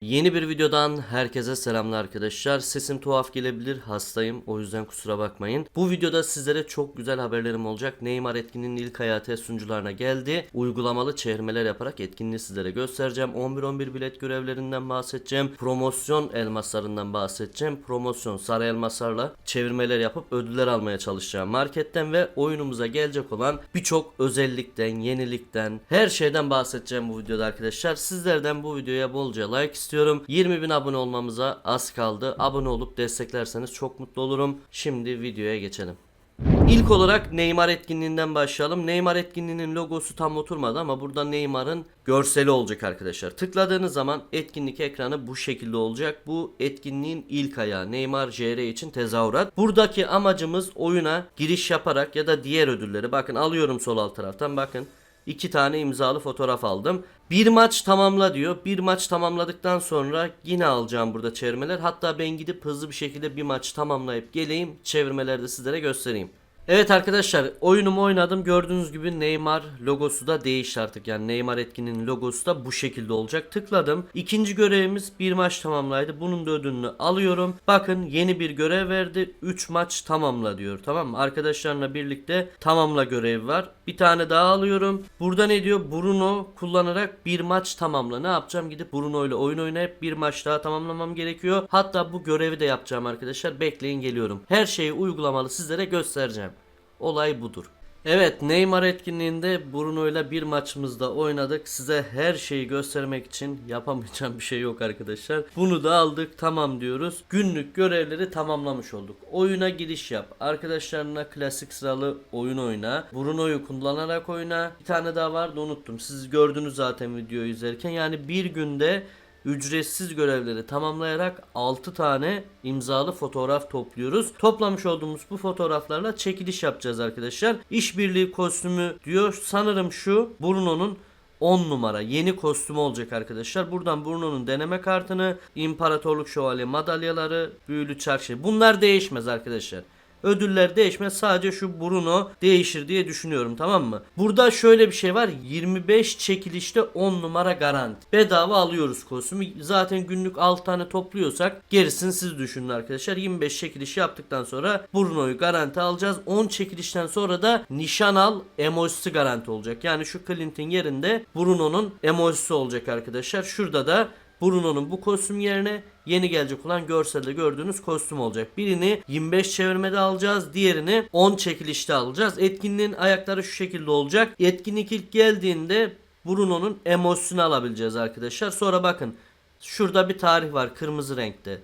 Yeni bir videodan herkese selamlar arkadaşlar. Sesim tuhaf gelebilir, hastayım. O yüzden kusura bakmayın. Bu videoda sizlere çok güzel haberlerim olacak. Neymar etkinliğinin ilk test sunucularına geldi. Uygulamalı çevirmeler yaparak etkinliği sizlere göstereceğim. 11-11 bilet görevlerinden bahsedeceğim. Promosyon elmaslarından bahsedeceğim. Promosyon sarı elmaslarla çevirmeler yapıp ödüller almaya çalışacağım marketten ve oyunumuza gelecek olan birçok özellikten, yenilikten, her şeyden bahsedeceğim bu videoda arkadaşlar. Sizlerden bu videoya bolca like istiyorum. 20 bin abone olmamıza az kaldı. Abone olup desteklerseniz çok mutlu olurum. Şimdi videoya geçelim. İlk olarak Neymar etkinliğinden başlayalım. Neymar etkinliğinin logosu tam oturmadı ama burada Neymar'ın görseli olacak arkadaşlar. Tıkladığınız zaman etkinlik ekranı bu şekilde olacak. Bu etkinliğin ilk ayağı Neymar JR için tezahürat. Buradaki amacımız oyuna giriş yaparak ya da diğer ödülleri bakın alıyorum sol alt taraftan bakın. İki tane imzalı fotoğraf aldım. Bir maç tamamla diyor. Bir maç tamamladıktan sonra yine alacağım burada çevirmeler. Hatta ben gidip hızlı bir şekilde bir maç tamamlayıp geleyim. Çevirmeleri de sizlere göstereyim. Evet arkadaşlar oyunumu oynadım. Gördüğünüz gibi Neymar logosu da değişti artık. Yani Neymar etkinin logosu da bu şekilde olacak. Tıkladım. İkinci görevimiz bir maç tamamlaydı. Bunun da ödülünü alıyorum. Bakın yeni bir görev verdi. 3 maç tamamla diyor. Tamam mı? Arkadaşlarla birlikte tamamla görevi var. Bir tane daha alıyorum. Burada ne diyor? Bruno kullanarak bir maç tamamla. Ne yapacağım? Gidip Bruno ile oyun oynayıp bir maç daha tamamlamam gerekiyor. Hatta bu görevi de yapacağım arkadaşlar. Bekleyin geliyorum. Her şeyi uygulamalı sizlere göstereceğim. Olay budur. Evet Neymar etkinliğinde Bruno ile bir maçımızda oynadık. Size her şeyi göstermek için yapamayacağım bir şey yok arkadaşlar. Bunu da aldık tamam diyoruz. Günlük görevleri tamamlamış olduk. Oyuna giriş yap. Arkadaşlarına klasik sıralı oyun oyna. Bruno'yu kullanarak oyna. Bir tane daha vardı unuttum. Siz gördünüz zaten videoyu izlerken. Yani bir günde ücretsiz görevleri tamamlayarak 6 tane imzalı fotoğraf topluyoruz. Toplamış olduğumuz bu fotoğraflarla çekiliş yapacağız arkadaşlar. İşbirliği kostümü diyor. Sanırım şu Bruno'nun 10 numara yeni kostümü olacak arkadaşlar. Buradan Bruno'nun deneme kartını, İmparatorluk Şövalye madalyaları, büyülü çarşı. Bunlar değişmez arkadaşlar. Ödüller değişmez. Sadece şu Bruno değişir diye düşünüyorum tamam mı? Burada şöyle bir şey var. 25 çekilişte 10 numara garanti. Bedava alıyoruz kostümü. Zaten günlük 6 tane topluyorsak gerisini siz düşünün arkadaşlar. 25 çekiliş yaptıktan sonra Bruno'yu garanti alacağız. 10 çekilişten sonra da nişan al emojisi garanti olacak. Yani şu Clint'in yerinde Bruno'nun emojisi olacak arkadaşlar. Şurada da Bruno'nun bu kostüm yerine yeni gelecek olan görselde gördüğünüz kostüm olacak. Birini 25 çevirmede alacağız. Diğerini 10 çekilişte alacağız. Etkinliğin ayakları şu şekilde olacak. Etkinlik ilk geldiğinde Bruno'nun emojisini alabileceğiz arkadaşlar. Sonra bakın şurada bir tarih var kırmızı renkte.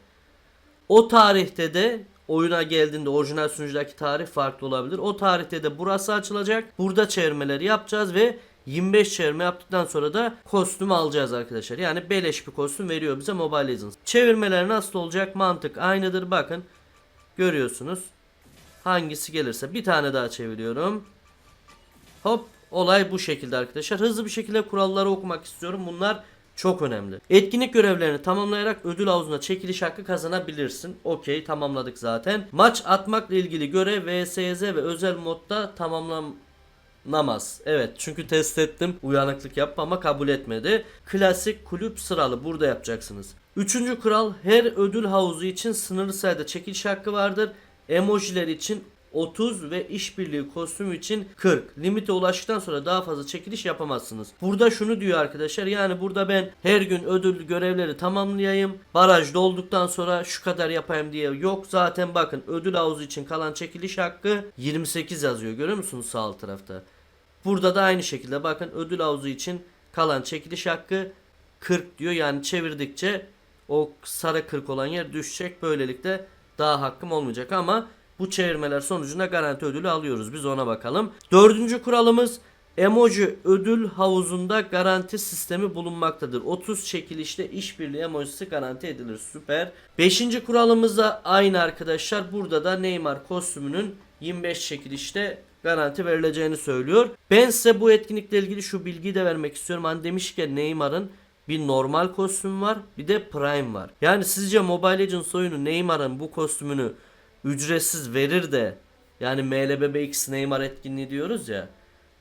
O tarihte de oyuna geldiğinde orijinal sunucudaki tarih farklı olabilir. O tarihte de burası açılacak. Burada çevirmeleri yapacağız ve 25 çevirme yaptıktan sonra da kostüm alacağız arkadaşlar. Yani beleş bir kostüm veriyor bize Mobile Legends. Çevirmeler nasıl olacak? Mantık aynıdır. Bakın görüyorsunuz. Hangisi gelirse bir tane daha çeviriyorum. Hop olay bu şekilde arkadaşlar. Hızlı bir şekilde kuralları okumak istiyorum. Bunlar çok önemli. Etkinlik görevlerini tamamlayarak ödül havuzuna çekiliş hakkı kazanabilirsin. Okey tamamladık zaten. Maç atmakla ilgili görev VSZ ve özel modda tamamlan Namaz. Evet çünkü test ettim. Uyanıklık yapma ama kabul etmedi. Klasik kulüp sıralı burada yapacaksınız. Üçüncü kural her ödül havuzu için sınırlı sayıda çekiliş hakkı vardır. Emojiler için 30 ve işbirliği kostümü için 40. Limite ulaştıktan sonra daha fazla çekiliş yapamazsınız. Burada şunu diyor arkadaşlar. Yani burada ben her gün ödül görevleri tamamlayayım. Baraj dolduktan sonra şu kadar yapayım diye yok. Zaten bakın ödül havuzu için kalan çekiliş hakkı 28 yazıyor. Görüyor musunuz sağ alt tarafta? Burada da aynı şekilde bakın ödül havuzu için kalan çekiliş hakkı 40 diyor. Yani çevirdikçe o sarı 40 olan yer düşecek. Böylelikle daha hakkım olmayacak ama bu çevirmeler sonucunda garanti ödülü alıyoruz. Biz ona bakalım. Dördüncü kuralımız emoji ödül havuzunda garanti sistemi bulunmaktadır. 30 çekilişte işbirliği emojisi garanti edilir. Süper. Beşinci kuralımız da aynı arkadaşlar. Burada da Neymar kostümünün 25 çekilişte garanti verileceğini söylüyor. Ben size bu etkinlikle ilgili şu bilgiyi de vermek istiyorum. Hani demişken Neymar'ın bir normal kostüm var bir de prime var. Yani sizce Mobile Legends oyunu Neymar'ın bu kostümünü ücretsiz verir de yani MLBBX Neymar etkinliği diyoruz ya.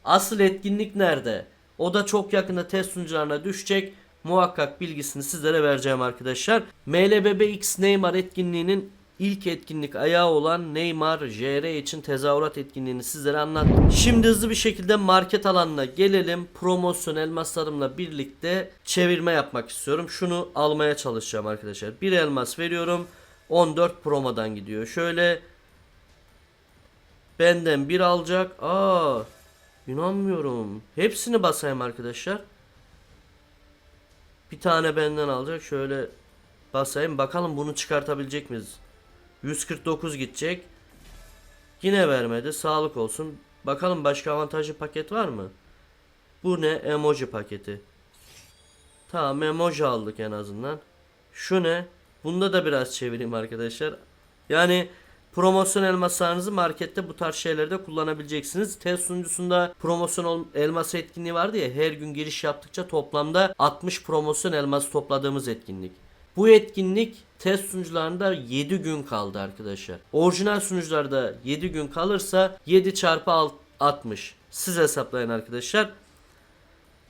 Asıl etkinlik nerede? O da çok yakında test sunucularına düşecek. muhakkak bilgisini sizlere vereceğim arkadaşlar. MLBBX Neymar etkinliğinin ilk etkinlik ayağı olan Neymar JR için tezahürat etkinliğini sizlere anlattım. Şimdi hızlı bir şekilde market alanına gelelim. Promosyon elmaslarımla birlikte çevirme yapmak istiyorum. Şunu almaya çalışacağım arkadaşlar. Bir elmas veriyorum. 14 promodan gidiyor. Şöyle benden bir alacak. Aa, inanmıyorum. Hepsini basayım arkadaşlar. Bir tane benden alacak. Şöyle basayım. Bakalım bunu çıkartabilecek miyiz? 149 gidecek. Yine vermedi. Sağlık olsun. Bakalım başka avantajlı paket var mı? Bu ne? Emoji paketi. Tamam emoji aldık en azından. Şu ne? Bunda da biraz çevireyim arkadaşlar. Yani promosyon elmaslarınızı markette bu tarz şeylerde kullanabileceksiniz. Test sunucusunda promosyon elması etkinliği vardı ya her gün giriş yaptıkça toplamda 60 promosyon elması topladığımız etkinlik. Bu etkinlik test sunucularında 7 gün kaldı arkadaşlar. Orijinal sunucularda 7 gün kalırsa 7 çarpı alt- 60. Siz hesaplayın arkadaşlar.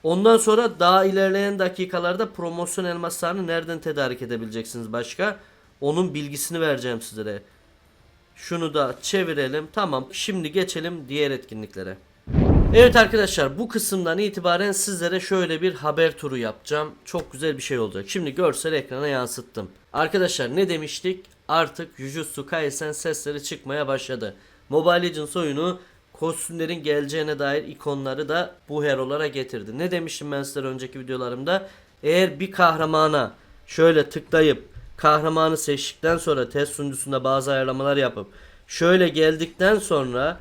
Ondan sonra daha ilerleyen dakikalarda promosyon elmaslarını nereden tedarik edebileceksiniz başka? Onun bilgisini vereceğim sizlere. Şunu da çevirelim. Tamam. Şimdi geçelim diğer etkinliklere. Evet arkadaşlar bu kısımdan itibaren sizlere şöyle bir haber turu yapacağım. Çok güzel bir şey olacak. Şimdi görsel ekrana yansıttım. Arkadaşlar ne demiştik? Artık Jujutsu Kaisen sesleri çıkmaya başladı. Mobile Legends oyunu kostümlerin geleceğine dair ikonları da bu herolara getirdi. Ne demiştim ben sizlere önceki videolarımda? Eğer bir kahramana şöyle tıklayıp kahramanı seçtikten sonra test sunucusunda bazı ayarlamalar yapıp şöyle geldikten sonra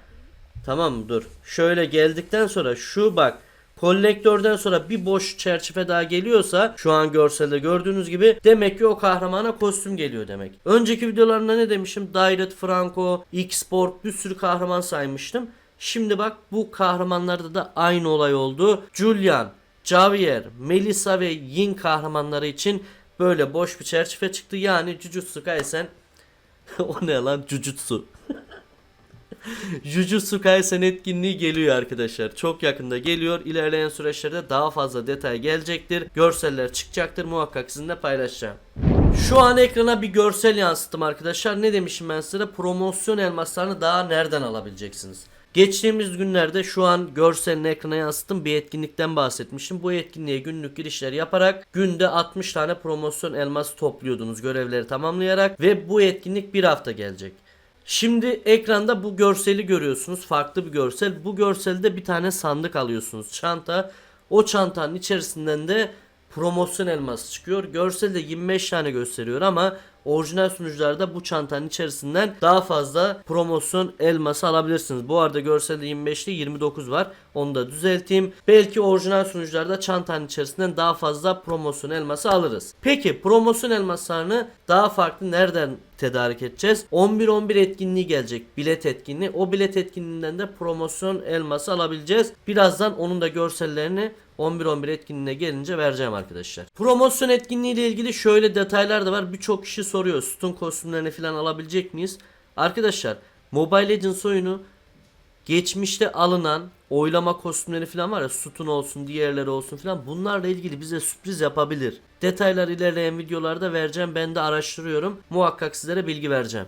Tamam? Dur. Şöyle geldikten sonra şu bak kolektörden sonra bir boş çerçeve daha geliyorsa şu an görselde gördüğünüz gibi demek ki o kahramana kostüm geliyor demek. Önceki videolarımda ne demişim? Dairet, Franco, X-Sport bir sürü kahraman saymıştım. Şimdi bak bu kahramanlarda da aynı olay oldu. Julian, Javier, Melissa ve Yin kahramanları için böyle boş bir çerçeve çıktı. Yani Jujutsu Kaisen o ne lan Jujutsu. Jujutsu Kaisen etkinliği geliyor arkadaşlar. Çok yakında geliyor. İlerleyen süreçlerde daha fazla detay gelecektir. Görseller çıkacaktır. Muhakkak sizinle paylaşacağım. Şu an ekrana bir görsel yansıttım arkadaşlar. Ne demişim ben size? Promosyon elmaslarını daha nereden alabileceksiniz? Geçtiğimiz günlerde şu an görselini ekrana yansıttım bir etkinlikten bahsetmiştim. Bu etkinliğe günlük girişler yaparak günde 60 tane promosyon elması topluyordunuz görevleri tamamlayarak ve bu etkinlik bir hafta gelecek. Şimdi ekranda bu görseli görüyorsunuz. Farklı bir görsel. Bu görselde bir tane sandık alıyorsunuz. Çanta. O çantanın içerisinden de promosyon elması çıkıyor. Görselde 25 tane gösteriyor ama orijinal sunucularda bu çantanın içerisinden daha fazla promosyon elması alabilirsiniz. Bu arada görselde 25'te 29 var. Onu da düzelteyim. Belki orijinal sunucularda çantanın içerisinden daha fazla promosyon elması alırız. Peki promosyon elmaslarını daha farklı nereden tedarik edeceğiz? 11-11 etkinliği gelecek. Bilet etkinliği. O bilet etkinliğinden de promosyon elması alabileceğiz. Birazdan onun da görsellerini 11-11 etkinliğine gelince vereceğim arkadaşlar. Promosyon etkinliği ile ilgili şöyle detaylar da var. Birçok kişi soruyor. Sütun kostümlerini falan alabilecek miyiz? Arkadaşlar Mobile Legends oyunu geçmişte alınan oylama kostümleri falan var ya sütun olsun diğerleri olsun falan bunlarla ilgili bize sürpriz yapabilir. Detaylar ilerleyen videolarda vereceğim ben de araştırıyorum muhakkak sizlere bilgi vereceğim.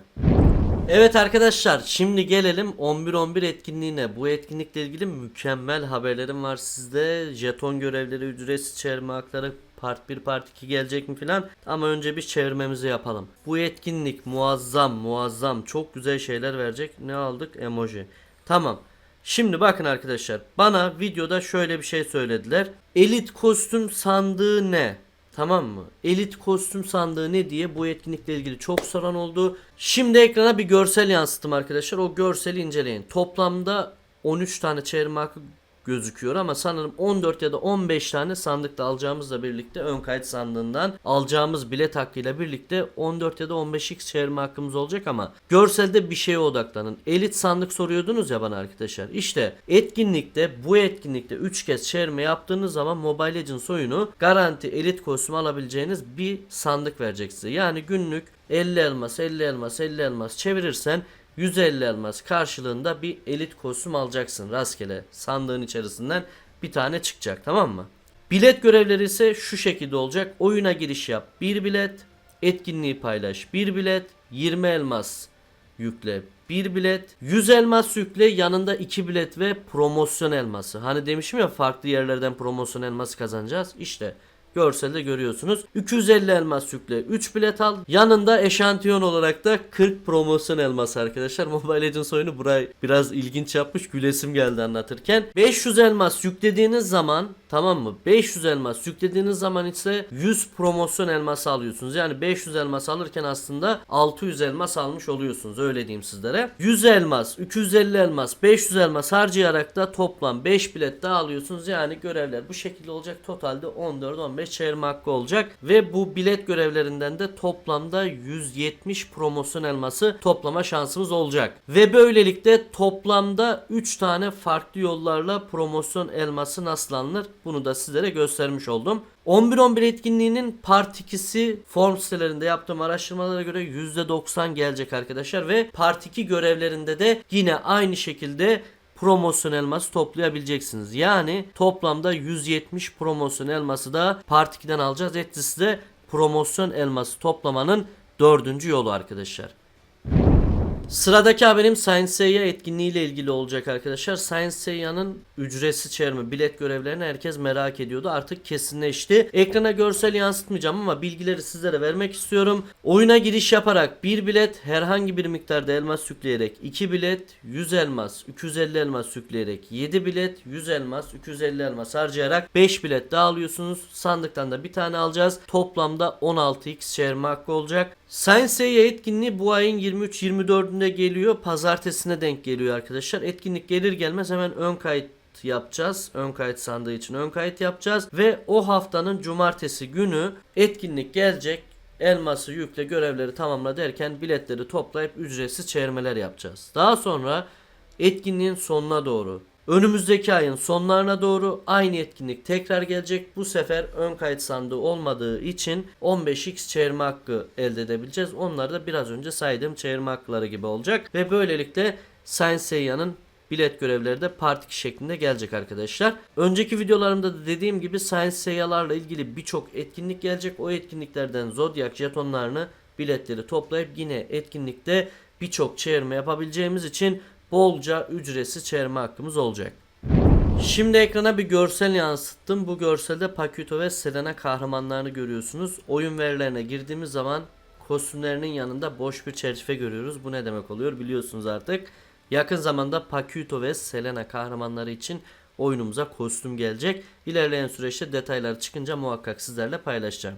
Evet arkadaşlar şimdi gelelim 11-11 etkinliğine. Bu etkinlikle ilgili mükemmel haberlerim var sizde. Jeton görevleri, ücretsiz çevirme hakları part 1 part 2 gelecek mi filan. Ama önce bir çevirmemizi yapalım. Bu etkinlik muazzam muazzam çok güzel şeyler verecek. Ne aldık? Emoji. Tamam. Şimdi bakın arkadaşlar bana videoda şöyle bir şey söylediler. Elit kostüm sandığı ne? Tamam mı? Elit kostüm sandığı ne diye bu etkinlikle ilgili çok soran oldu. Şimdi ekrana bir görsel yansıttım arkadaşlar. O görseli inceleyin. Toplamda 13 tane çevirme hakkı gözüküyor ama sanırım 14 ya da 15 tane sandıkta alacağımızla birlikte ön kayıt sandığından alacağımız bilet hakkıyla birlikte 14 ya da 15x çevirme hakkımız olacak ama görselde bir şeye odaklanın. Elit sandık soruyordunuz ya bana arkadaşlar. İşte etkinlikte bu etkinlikte 3 kez çevirme yaptığınız zaman Mobile Legends oyunu garanti elit kostüm alabileceğiniz bir sandık verecek size. Yani günlük 50 elmas 50 elmas 50 elmas çevirirsen 150 elmas karşılığında bir elit kostüm alacaksın rastgele sandığın içerisinden bir tane çıkacak tamam mı? Bilet görevleri ise şu şekilde olacak. Oyuna giriş yap. 1 bilet. Etkinliği paylaş. 1 bilet. 20 elmas yükle. 1 bilet. 100 elmas yükle. Yanında 2 bilet ve promosyon elması. Hani demişim ya farklı yerlerden promosyon elması kazanacağız. İşte Görselde görüyorsunuz. 250 elmas yükle 3 bilet al. Yanında eşantiyon olarak da 40 promosyon elması arkadaşlar. Mobile Legends oyunu burayı biraz ilginç yapmış. Gülesim geldi anlatırken. 500 elmas yüklediğiniz zaman tamam mı? 500 elmas yüklediğiniz zaman ise 100 promosyon elması alıyorsunuz. Yani 500 elmas alırken aslında 600 elmas almış oluyorsunuz. Öyle diyeyim sizlere. 100 elmas, 250 elmas, 500 elmas harcayarak da toplam 5 bilet daha alıyorsunuz. Yani görevler bu şekilde olacak. Totalde 14-15 çevirme hakkı olacak. Ve bu bilet görevlerinden de toplamda 170 promosyon elması toplama şansımız olacak. Ve böylelikle toplamda 3 tane farklı yollarla promosyon elması nasıl alınır? Bunu da sizlere göstermiş oldum. 11-11 etkinliğinin part 2'si form sitelerinde yaptığım araştırmalara göre %90 gelecek arkadaşlar ve part 2 görevlerinde de yine aynı şekilde promosyon elması toplayabileceksiniz. Yani toplamda 170 promosyon elması da part 2'den alacağız. Etti size promosyon elması toplamanın dördüncü yolu arkadaşlar. Sıradaki haberim Science etkinliği ile ilgili olacak arkadaşlar. Science ücretsiz çevirme bilet görevlerini herkes merak ediyordu. Artık kesinleşti. Ekrana görsel yansıtmayacağım ama bilgileri sizlere vermek istiyorum. Oyuna giriş yaparak bir bilet herhangi bir miktarda elmas yükleyerek 2 bilet 100 elmas 250 elmas yükleyerek 7 bilet 100 elmas 250 elmas harcayarak 5 bilet daha alıyorsunuz. Sandıktan da bir tane alacağız. Toplamda 16x çevirme hakkı olacak. Science Seiya etkinliği bu ayın 23-24'ünde geliyor. Pazartesine denk geliyor arkadaşlar. Etkinlik gelir gelmez hemen ön kayıt yapacağız. Ön kayıt sandığı için ön kayıt yapacağız. Ve o haftanın cumartesi günü etkinlik gelecek. Elması yükle görevleri tamamla derken biletleri toplayıp ücretsiz çevirmeler yapacağız. Daha sonra etkinliğin sonuna doğru Önümüzdeki ayın sonlarına doğru aynı etkinlik tekrar gelecek. Bu sefer ön kayıt sandığı olmadığı için 15x çevirme hakkı elde edebileceğiz. Onlar da biraz önce saydığım çevirme hakları gibi olacak. Ve böylelikle Science Seiya'nın bilet görevleri de part 2 şeklinde gelecek arkadaşlar. Önceki videolarımda da dediğim gibi Science Seiya'larla ilgili birçok etkinlik gelecek. O etkinliklerden Zodiac jetonlarını biletleri toplayıp yine etkinlikte birçok çevirme yapabileceğimiz için bolca ücretsiz çevirme hakkımız olacak. Şimdi ekrana bir görsel yansıttım. Bu görselde Pakuto ve Selena kahramanlarını görüyorsunuz. Oyun verilerine girdiğimiz zaman kostümlerinin yanında boş bir çerçeve görüyoruz. Bu ne demek oluyor biliyorsunuz artık. Yakın zamanda Pakuto ve Selena kahramanları için oyunumuza kostüm gelecek. İlerleyen süreçte detaylar çıkınca muhakkak sizlerle paylaşacağım.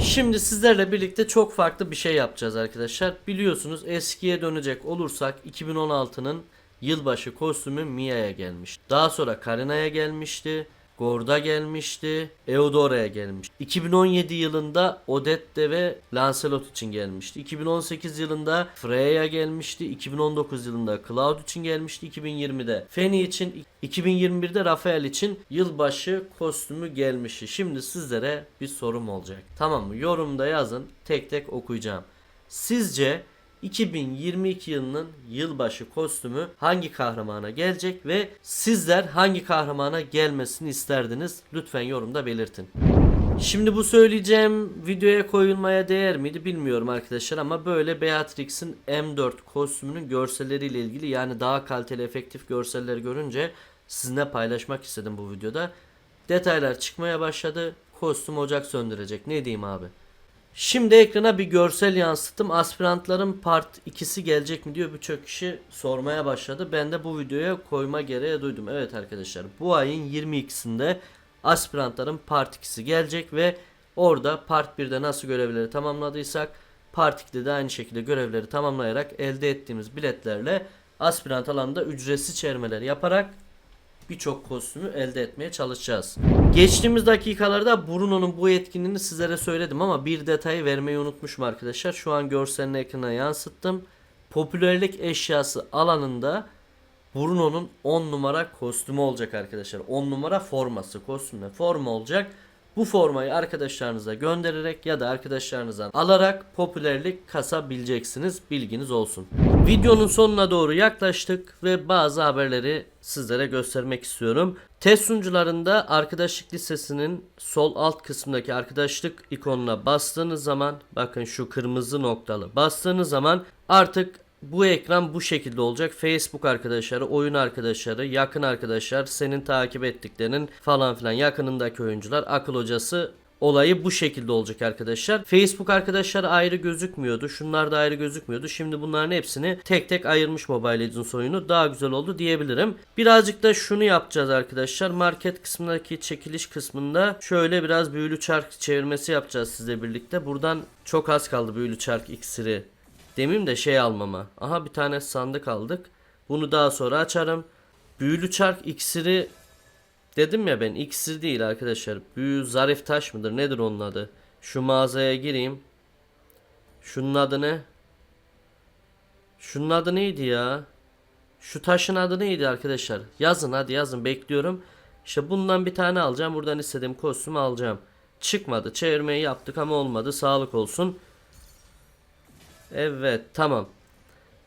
Şimdi sizlerle birlikte çok farklı bir şey yapacağız arkadaşlar. Biliyorsunuz eskiye dönecek olursak 2016'nın yılbaşı kostümü Mia'ya gelmiş. Daha sonra Karina'ya gelmişti. Gord'a gelmişti. Eudora'ya gelmiş. 2017 yılında Odette ve Lancelot için gelmişti. 2018 yılında Freya gelmişti. 2019 yılında Cloud için gelmişti. 2020'de Fanny için 2021'de Rafael için yılbaşı kostümü gelmişti. Şimdi sizlere bir sorum olacak. Tamam mı? Yorumda yazın. Tek tek okuyacağım. Sizce 2022 yılının yılbaşı kostümü hangi kahramana gelecek ve sizler hangi kahramana gelmesini isterdiniz? Lütfen yorumda belirtin. Şimdi bu söyleyeceğim videoya koyulmaya değer miydi bilmiyorum arkadaşlar ama böyle Beatrix'in M4 kostümünün görselleriyle ilgili yani daha kaliteli efektif görseller görünce sizinle paylaşmak istedim bu videoda. Detaylar çıkmaya başladı. Kostüm ocak söndürecek. Ne diyeyim abi? Şimdi ekrana bir görsel yansıttım. Aspirantların part 2'si gelecek mi diyor birçok kişi sormaya başladı. Ben de bu videoya koyma gereği duydum. Evet arkadaşlar bu ayın 22'sinde aspirantların part 2'si gelecek ve orada part 1'de nasıl görevleri tamamladıysak part 2'de de aynı şekilde görevleri tamamlayarak elde ettiğimiz biletlerle aspirant alanda ücretsiz çevirmeler yaparak birçok kostümü elde etmeye çalışacağız. Geçtiğimiz dakikalarda Bruno'nun bu etkinliğini sizlere söyledim ama bir detayı vermeyi unutmuşum arkadaşlar. Şu an görselini ekrana yansıttım. Popülerlik eşyası alanında Bruno'nun 10 numara kostümü olacak arkadaşlar. 10 numara forması kostümle forma olacak. Bu formayı arkadaşlarınıza göndererek ya da arkadaşlarınızdan alarak popülerlik kasabileceksiniz. Bilginiz olsun. Videonun sonuna doğru yaklaştık ve bazı haberleri sizlere göstermek istiyorum. Test sunucularında arkadaşlık listesinin sol alt kısmındaki arkadaşlık ikonuna bastığınız zaman bakın şu kırmızı noktalı bastığınız zaman artık bu ekran bu şekilde olacak. Facebook arkadaşları, oyun arkadaşları, yakın arkadaşlar, senin takip ettiklerinin falan filan yakınındaki oyuncular, akıl hocası olayı bu şekilde olacak arkadaşlar. Facebook arkadaşlar ayrı gözükmüyordu. Şunlar da ayrı gözükmüyordu. Şimdi bunların hepsini tek tek ayırmış Mobile Legends oyunu. Daha güzel oldu diyebilirim. Birazcık da şunu yapacağız arkadaşlar. Market kısmındaki çekiliş kısmında şöyle biraz büyülü çark çevirmesi yapacağız sizle birlikte. Buradan çok az kaldı büyülü çark iksiri. Demeyeyim de şey almama. Aha bir tane sandık aldık. Bunu daha sonra açarım. Büyülü çark iksiri dedim ya ben iksir değil arkadaşlar. Büyü zarif taş mıdır nedir onun adı? Şu mağazaya gireyim. Şunun adı ne? Şunun adı neydi ya? Şu taşın adı neydi arkadaşlar? Yazın hadi yazın bekliyorum. İşte bundan bir tane alacağım. Buradan istediğim kostümü alacağım. Çıkmadı. Çevirmeyi yaptık ama olmadı. Sağlık olsun. Evet tamam.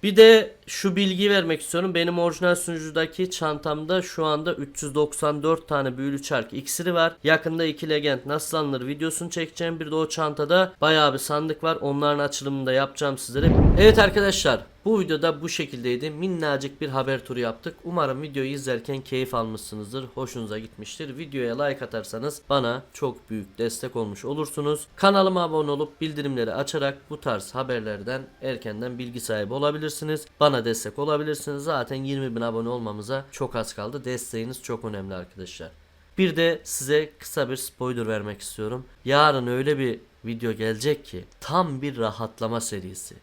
Bir de şu bilgiyi vermek istiyorum. Benim orijinal sunucudaki çantamda şu anda 394 tane büyülü çark iksiri var. Yakında iki legend nasıl alınır videosunu çekeceğim. Bir de o çantada bayağı bir sandık var. Onların açılımını da yapacağım sizlere. Evet arkadaşlar bu videoda bu şekildeydi. Minnacık bir haber turu yaptık. Umarım videoyu izlerken keyif almışsınızdır. Hoşunuza gitmiştir. Videoya like atarsanız bana çok büyük destek olmuş olursunuz. Kanalıma abone olup bildirimleri açarak bu tarz haberlerden erkenden bilgi sahibi olabilirsiniz. Bana destek olabilirsiniz. Zaten 20 bin abone olmamıza çok az kaldı. Desteğiniz çok önemli arkadaşlar. Bir de size kısa bir spoiler vermek istiyorum. Yarın öyle bir video gelecek ki tam bir rahatlama serisi.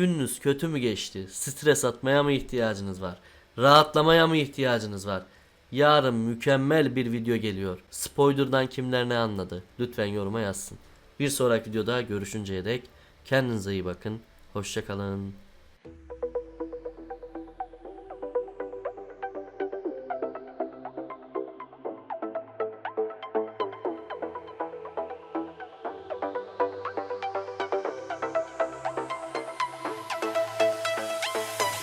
Gününüz kötü mü geçti? Stres atmaya mı ihtiyacınız var? Rahatlamaya mı ihtiyacınız var? Yarın mükemmel bir video geliyor. Spoiler'dan kimler ne anladı? Lütfen yoruma yazsın. Bir sonraki videoda görüşünceye dek kendinize iyi bakın. Hoşçakalın.